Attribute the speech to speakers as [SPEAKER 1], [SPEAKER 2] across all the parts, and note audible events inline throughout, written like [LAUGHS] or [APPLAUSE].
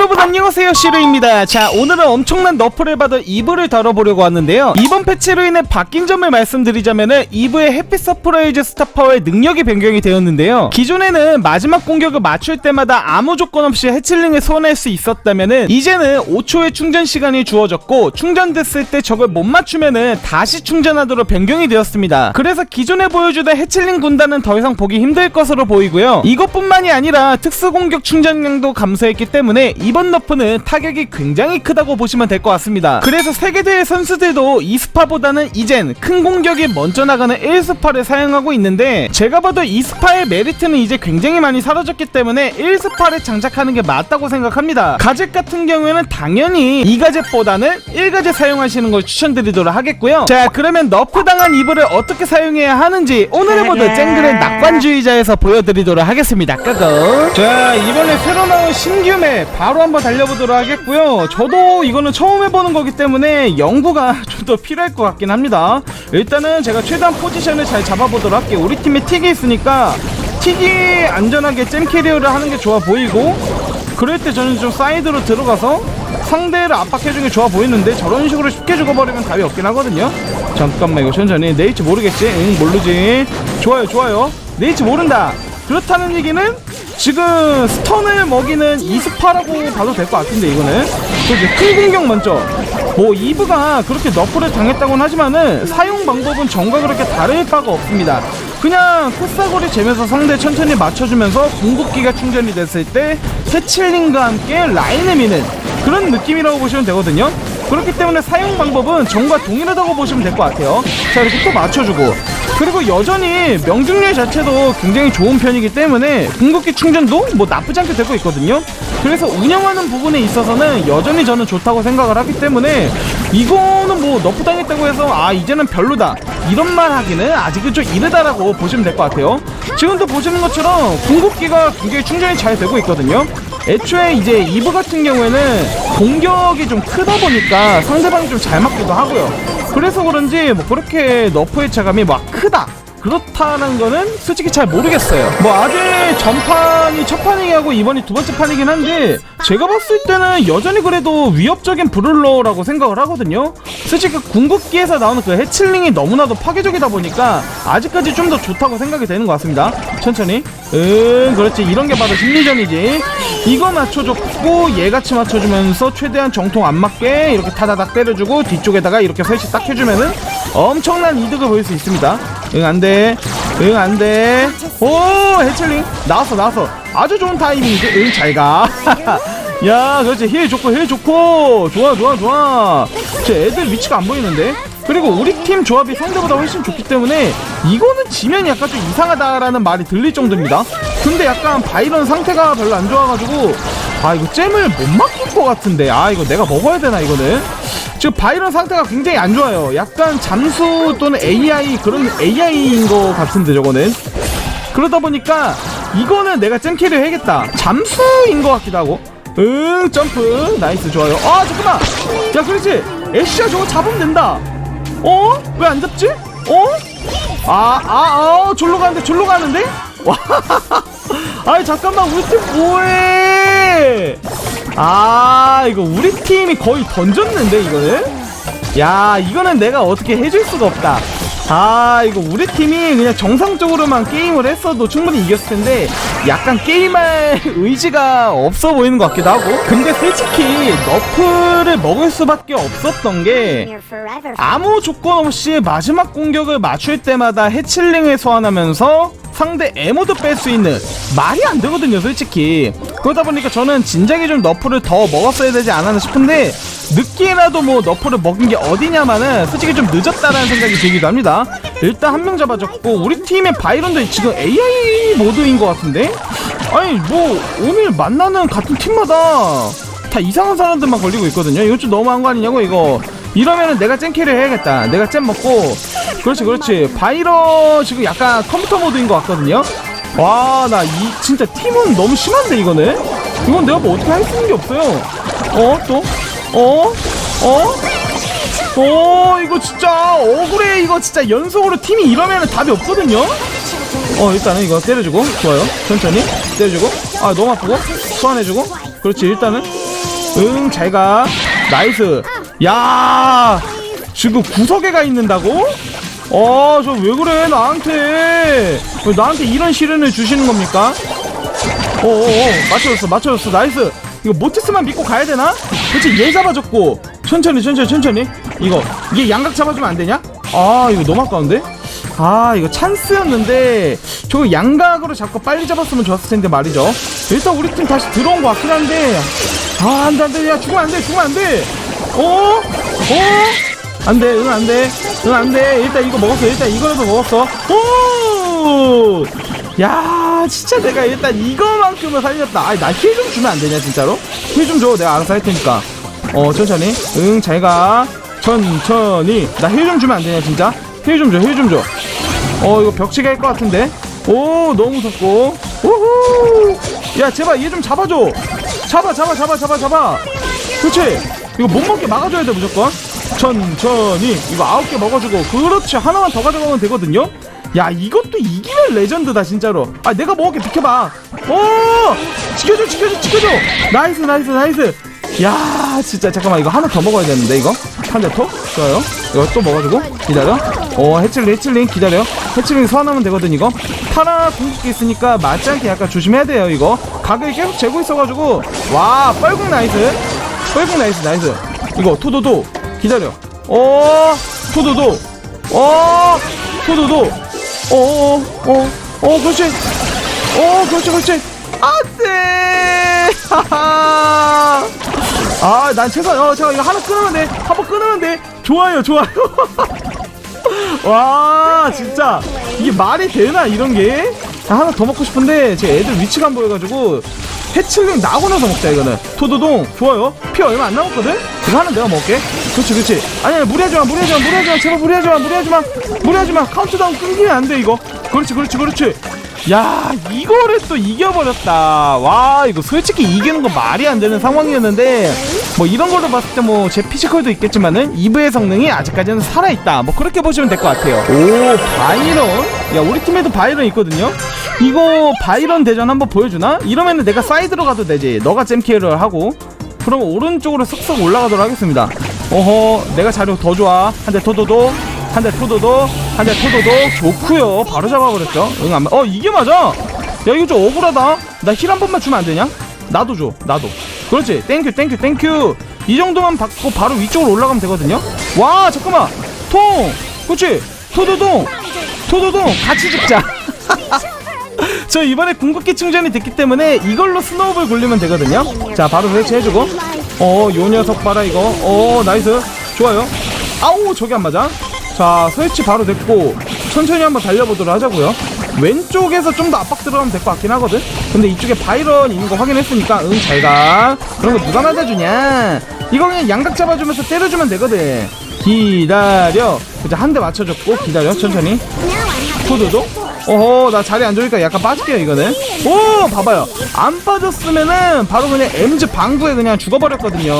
[SPEAKER 1] 여러분 안녕하세요. 시루입니다. 자 오늘은 엄청난 너프를 받아 이브를 다뤄보려고 하는데요. 이번 패치로 인해 바뀐 점을 말씀드리자면은 이브의 해피 서프라이즈 스타파워의 능력이 변경이 되었는데요. 기존에는 마지막 공격을 맞출 때마다 아무 조건 없이 해칠링을 소환할 수 있었다면은 이제는 5초의 충전 시간이 주어졌고 충전됐을 때 저걸 못 맞추면은 다시 충전하도록 변경이 되었습니다. 그래서 기존에 보여주던 해칠링 군단은 더 이상 보기 힘들 것으로 보이고요. 이것뿐만이 아니라 특수 공격 충전량도 감소했기 때문에 이번 너프는 타격이 굉장히 크다고 보시면 될 것 같습니다. 그래서 세계대회 선수들도 이스파보다는 이젠 큰 공격이 먼저 나가는 1스파를 사용하고 있는데 제가 봐도 이스파의 메리트는 이제 굉장히 많이 사라졌기 때문에 1스파를 장착하는 게 맞다고 생각합니다. 가젯 같은 경우에는 당연히 2가젯보다는 1가젯 사용하시는 걸 추천드리도록 하겠고요. 자 그러면 너프 당한 이불을 어떻게 사용해야 하는지 오늘의 모드 쨍그랜 낙관주의자에서 보여드리도록 하겠습니다. 까고 자 이번에 새로 나온 신규 맵 바로 한번 달려보도록 하겠고요. 저도 이거는 처음 해보는 거기 때문에 연구가 [LAUGHS] 좀 더 필요할 것 같긴 합니다. 일단은 제가 최대한 포지션을 잘 잡아보도록 할게요. 우리 팀에 틱이 있으니까 틱이 안전하게 잼 캐리어를 하는 게 좋아 보이고 그럴 때 저는 좀 사이드로 들어가서 상대를 압박해주는 게 좋아 보이는데 저런 식으로 쉽게 죽어버리면 답이 없긴 하거든요. 잠깐만 이거 천천히 네이치 모르겠지? 응 모르지. 좋아요 좋아요. 네이치 모른다. 그렇다는 얘기는 지금 스턴을 먹이는 이스파라고 봐도 될 것 같은데 이거는. 그지 큰 공격 먼저. 뭐 이브가 그렇게 너프를 당했다고는 하지만은 사용 방법은 전과 그렇게 다를 바가 없습니다. 그냥 코사거리 재면서 상대 천천히 맞춰주면서 궁극기가 충전이 됐을 때 해칠링과 함께 라인을 미는 그런 느낌이라고 보시면 되거든요. 그렇기 때문에 사용 방법은 전과 동일하다고 보시면 될 것 같아요. 자 이렇게 또 맞춰주고 그리고 여전히 명중률 자체도 굉장히 좋은 편이기 때문에 궁극기 충전도 뭐 나쁘지 않게 되고 있거든요. 그래서 운영하는 부분에 있어서는 여전히 저는 좋다고 생각을 하기 때문에 이거는 뭐 너프 당했다고 해서 아 이제는 별로다 이런 말 하기는 아직은 좀 이르다라고 보시면 될 것 같아요. 지금도 보시는 것처럼 궁극기가 굉장히 충전이 잘 되고 있거든요. 애초에 이제 이브 같은 경우에는 공격이 좀 크다 보니까 상대방이 좀 잘 맞기도 하고요. 그래서 그런지 뭐 그렇게 너프의 차감이 막 크다 그렇다는 거는 솔직히 잘 모르겠어요. 뭐 아직 전판이 첫 판이긴 하고 이번이 두 번째 판이긴 한데 제가 봤을 때는 여전히 그래도 위협적인 브룰러라고 생각을 하거든요. 솔직히 그 궁극기에서 나오는 그 해칠링이 너무나도 파괴적이다 보니까 아직까지 좀 더 좋다고 생각이 되는 것 같습니다. 천천히. 응 그렇지. 이런 게 바로 심리전이지. 이거 맞춰줬고 얘같이 맞춰주면서 최대한 정통 안 맞게 이렇게 타다닥 때려주고 뒤쪽에다가 이렇게 설치 딱 해주면은 엄청난 이득을 보일 수 있습니다 응 안 돼. 응 안 돼. 오 해철링. 나왔어 나왔어. 아주 좋은 타이밍이지. 응 잘 가. [LAUGHS] 야 그렇지. 힐 좋고 힐 좋고. 좋아 좋아 좋아. 제 애들 위치가 안 보이는데? 그리고 우리 팀 조합이 상대보다 훨씬 좋기 때문에 이거는 지면 약간 좀 이상하다라는 말이 들릴 정도입니다. 근데 약간 바이런 상태가 별로 안 좋아가지고 아 이거 잼을 못 맡길 것 같은데. 아 이거 내가 먹어야 되나 이거는 지금 바이런 상태가 굉장히 안 좋아요. 약간 잠수 또는 AI 그런 AI인 것 같은데 저거는. 그러다 보니까 이거는 내가 잼캐리 해야겠다. 잠수인 것 같기도 하고. 응 점프. 나이스 좋아요. 아 잠깐만. 야 그렇지. 애쉬야 저거 잡으면 된다. 어? 왜 안 잡지? 어? 아, 아, 어, 졸로 가는데, 졸로 가는데? 와, [LAUGHS] 아이, 잠깐만, 우리 팀 뭐해? 아, 이거 우리 팀이 거의 던졌는데, 이거는? 야, 이거는 내가 어떻게 해줄 수가 없다. 아, 이거 우리 팀이 그냥 정상적으로만 게임을 했어도 충분히 이겼을 텐데, 약간 게임할 [LAUGHS] 의지가 없어 보이는 것 같기도 하고. 근데 솔직히, 너프를 먹을 수밖에 없었던 게, 아무 조건 없이 마지막 공격을 맞출 때마다 해칠링을 소환하면서 상대 에모도 뺄 수 있는 말이 안 되거든요 솔직히 그러다 보니까 저는 진작에 좀 너프를 더 먹었어야 되지 않았나 싶은데 늦게라도 뭐 너프를 먹은 게 어디냐마는 솔직히 좀 늦었다라는 생각이 들기도 합니다 일단 한 명 잡아줬고 우리 팀의 바이런도 지금 AI 모드인 것 같은데 아니 뭐 오늘 만나는 같은 팀마다 다 이상한 사람들만 걸리고 있거든요. 이거 좀 너무한 거 아니냐고 이거. 이러면은 내가 잼캐를 해야겠다. 내가 잼 먹고. 그렇지 그렇지. 바이러 지금 약간 컴퓨터 모드인 것 같거든요. 와 나 이 진짜 팀은 너무 심한데 이거는. 이건 내가 뭐 어떻게 할 수 있는 게 없어요. 어? 또? 어? 어? 어 이거 진짜 억울해 이거 진짜 연속으로 팀이 이러면 답이 없거든요 어 일단은 이거 때려주고 좋아요 천천히 때려주고 아 너무 아프고 소환해주고 그렇지 일단은 응 잘가 나이스 야 지금 구석에 가 있는다고? 어 저 왜 그래 나한테 왜 나한테 이런 시련을 주시는 겁니까? 어어어 맞춰줬어 맞춰줬어 나이스 이거 모티스만 믿고 가야 되나? 그치 얘 잡아줬고 천천히 천천히 천천히 이거 이게 양각 잡아주면 안 되냐? 아 이거 너무 아까운데? 아 이거 찬스였는데 저거 양각으로 잡고 빨리 잡았으면 좋았을 텐데 말이죠 일단 우리 팀 다시 들어온 것 같긴 한데 아 안돼 안돼 야 죽으면 안돼 죽으면 안돼 어? 어? 안 돼 응 안 돼. 응 안 돼. 일단 이거 먹었어 일단 이거라도 먹었어. 오! 야 진짜 내가 일단 이거만큼은 살렸다. 아니 나 힐 좀 주면 안 되냐 진짜로? 힐 좀 줘. 내가 알아서 할 테니까. 어 천천히. 응 잘 가. 천천히. 나 힐 좀 주면 안 되냐 진짜? 힐 좀 줘 힐 좀 줘. 어 이거 벽치기 할 것 같은데? 오 너무 무섭고. 우후! 야 제발 얘 좀 잡아줘. 잡아 잡아 잡아 잡아 잡아. 그렇지 이거 못 먹게 막아줘야 돼 무조건. 천천히. 이거 아홉 개 먹어주고. 그렇지. 하나만 더 가져가면 되거든요? 야 이것도 이기면 레전드다 진짜로. 아 내가 먹을게. 비켜봐. 오! 지켜줘 지켜줘 지켜줘. 나이스 나이스 나이스. 야 진짜. 잠깐만. 이거 하나 더 먹어야 되는데 이거? 한 대토 좋아요. 이거 또 먹어주고. 기다려. 어 해칠링 해칠링. 기다려. 해칠링 소환하면 되거든 이거. 파라 궁극기 있으니까 맞지 않게 약간 조심해야 돼요 이거. 각을 계속 재고 있어가지고. 와 뻘궁 나이스 뻘궁 나이스 나이스. 이거 토도도. 기다려. 어 토도도. 어 토도도. 어어어어 어, 그렇지. 어 그렇지 그렇지. 하하 [LAUGHS] 아난 최선 어 잠깐 이거 하나 돼 한번 돼 좋아요 좋아요. [LAUGHS] 와 진짜. 이게 말이 되나 이런 게? 아, 하나 더 먹고 싶은데 제 애들 위치가 안 보여가지고 해칠링 나고 나서 먹자 이거는. 토도동 좋아요. 피 얼마 안 남았거든? 이거 하나 내가 먹을게. 그렇지 그렇지. 아니 아니 무리하지마 무리하지마 무리하지마. 제발 무리하지마 무리하지마 무리하지마. 카운트다운 끊기면 안 돼 이거. 그렇지 그렇지 그렇지. 야 이거를 또 이겨버렸다. 와 이거 솔직히 이기는 거 말이 안 되는 상황이었는데 뭐 이런 걸로 봤을 때 뭐 제 피지컬도 있겠지만은 이브의 성능이 아직까지는 살아있다. 뭐 그렇게 보시면 될 것 같아요. 오 바이런? 야 우리 팀에도 바이런 있거든요 이거 바이런 대전 한번 보여주나? 이러면은 내가 사이드로 가도 되지. 너가 잼키를 하고. 그럼 오른쪽으로 쓱쓱 올라가도록 하겠습니다. 어허 내가 자료 더 좋아. 한 대 토도도 한 대 토도도 한 대 토도도 좋구요. 바로 잡아버렸죠. 응 안, 어 이게 맞아. 야 이거 좀 억울하다. 나 힐 한 번만 주면 안 되냐? 나도 줘 나도. 그렇지. 땡큐 땡큐 땡큐 이 정도만 받고 바로 위쪽으로 올라가면 되거든요. 와 잠깐만. 통! 그렇지 토도동 토도동 같이 죽자 [LAUGHS] 저 이번에 궁극기 충전이 됐기 때문에 이걸로 스노우볼 굴리면 되거든요. 자 바로 설치해주고. 어요 녀석 봐라 이거. 어 나이스. 좋아요. 아우 저기 안 맞아? 자 설치 바로 됐고 천천히 한번 달려보도록 하자고요. 왼쪽에서 좀 더 압박 들어가면 될 것 같긴 하거든? 근데 이쪽에 바이런 있는 거 확인했으니까 응 잘가. 그런 거 누가 맞아주냐? 이거 그냥 양각 잡아주면서 때려주면 되거든. 기다려. 이제 한 대 맞춰줬고 기다려 천천히. 포도도 어허 나 자리 안 좋으니까 약간 빠질게요 이거는. 오 봐봐요. 안 빠졌으면은 바로 그냥 엠즈 방구에 그냥 죽어버렸거든요.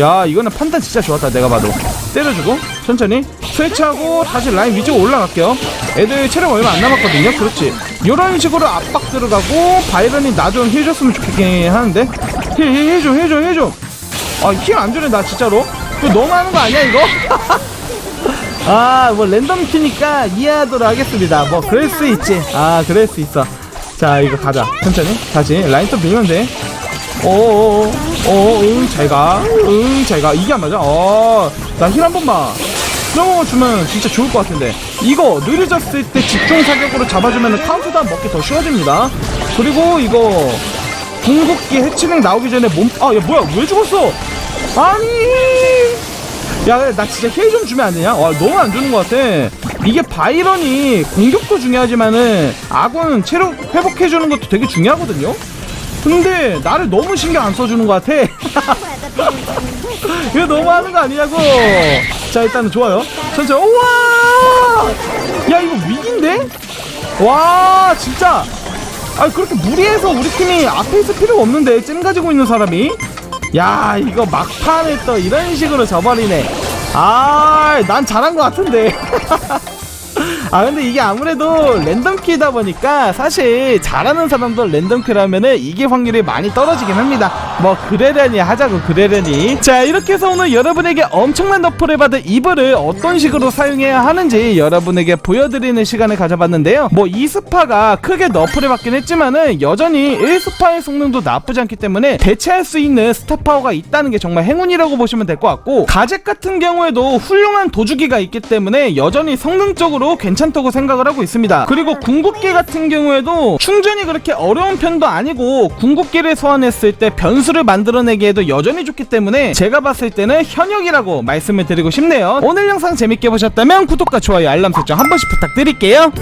[SPEAKER 1] 야 이거는 판단 진짜 좋았다 내가 봐도. 때려주고 천천히. 스위치하고 다시 라인 위쪽으로 올라갈게요. 애들 체력 얼마 안 남았거든요 그렇지. 이런 식으로 압박 들어가고 바이런이 나좀 해줬으면 좋겠긴 하는데. 힐힐 해줘 해줘 해줘 아힐 안 주네 나 진짜로. 이거 너무 하는 거 아니야 이거? [LAUGHS] 아, 뭐 랜덤 큐니까 이해하도록 하겠습니다. 뭐 그럴 수 있지. 아, 그럴 수 있어. 자, 이거 가자. 천천히. 다시 라인 또 밀면 돼. 오오오, 오, 응, 잘 가. 응, 잘 가. 이게 안 맞아? 어, 나 힐 한 번만. 이런 거 주면 진짜 좋을 것 같은데. 이거 느려졌을 때 집중 사격으로 잡아주면 카운트다운 먹기 더 쉬워집니다. 그리고 이거 궁극기 해치링 나오기 전에 몸, 아, 야, 뭐야, 왜 죽었어? 아니! 야, 나 진짜 힐좀 주면 안 되냐? 와, 너무 안 주는 것 같아. 이게 바이런이 공격도 중요하지만은 아군 체력 회복해주는 것도 되게 중요하거든요? 근데 나를 너무 신경 안 써주는 것 같아. [LAUGHS] 이거 너무 하는 거 아니냐고. 자, 일단은 좋아요. 천천히. 우와! 야, 이거 위기인데? 와, 진짜. 아, 그렇게 무리해서 우리 팀이 앞에 있을 필요가 없는데, 잼 가지고 있는 사람이. 야 이거 막판에 또 이런 식으로 져버리네. 아 난 잘한 것 같은데 [LAUGHS] 아 근데 이게 아무래도 랜덤 키다 보니까 사실 잘하는 사람도 랜덤 키라면은 이게 확률이 많이 떨어지긴 합니다. 뭐 그러려니 하자고 그러려니 자 이렇게 해서 오늘 여러분에게 엄청난 너프를 받은 이불을 어떤 식으로 사용해야 하는지 여러분에게 보여드리는 시간을 가져봤는데요. 뭐 2스파가 크게 너프를 받긴 했지만은 여전히 1스파의 성능도 나쁘지 않기 때문에 대체할 수 있는 스타 파워가 있다는 게 정말 행운이라고 보시면 될 것 같고 가젯 같은 경우에도 훌륭한 도주기가 있기 때문에 여전히 성능적으 로 괜찮다고 생각을 하고 있습니다. 그리고 궁극기 같은 경우에도 충전이 그렇게 어려운 편도 아니고 궁극기를 소환했을 때 변수를 만들어내기에도 여전히 좋기 때문에 제가 봤을 때는 현역이라고 말씀을 드리고 싶네요. 오늘 영상 재밌게 보셨다면 구독과 좋아요 알람 설정 한 번씩 부탁드릴게요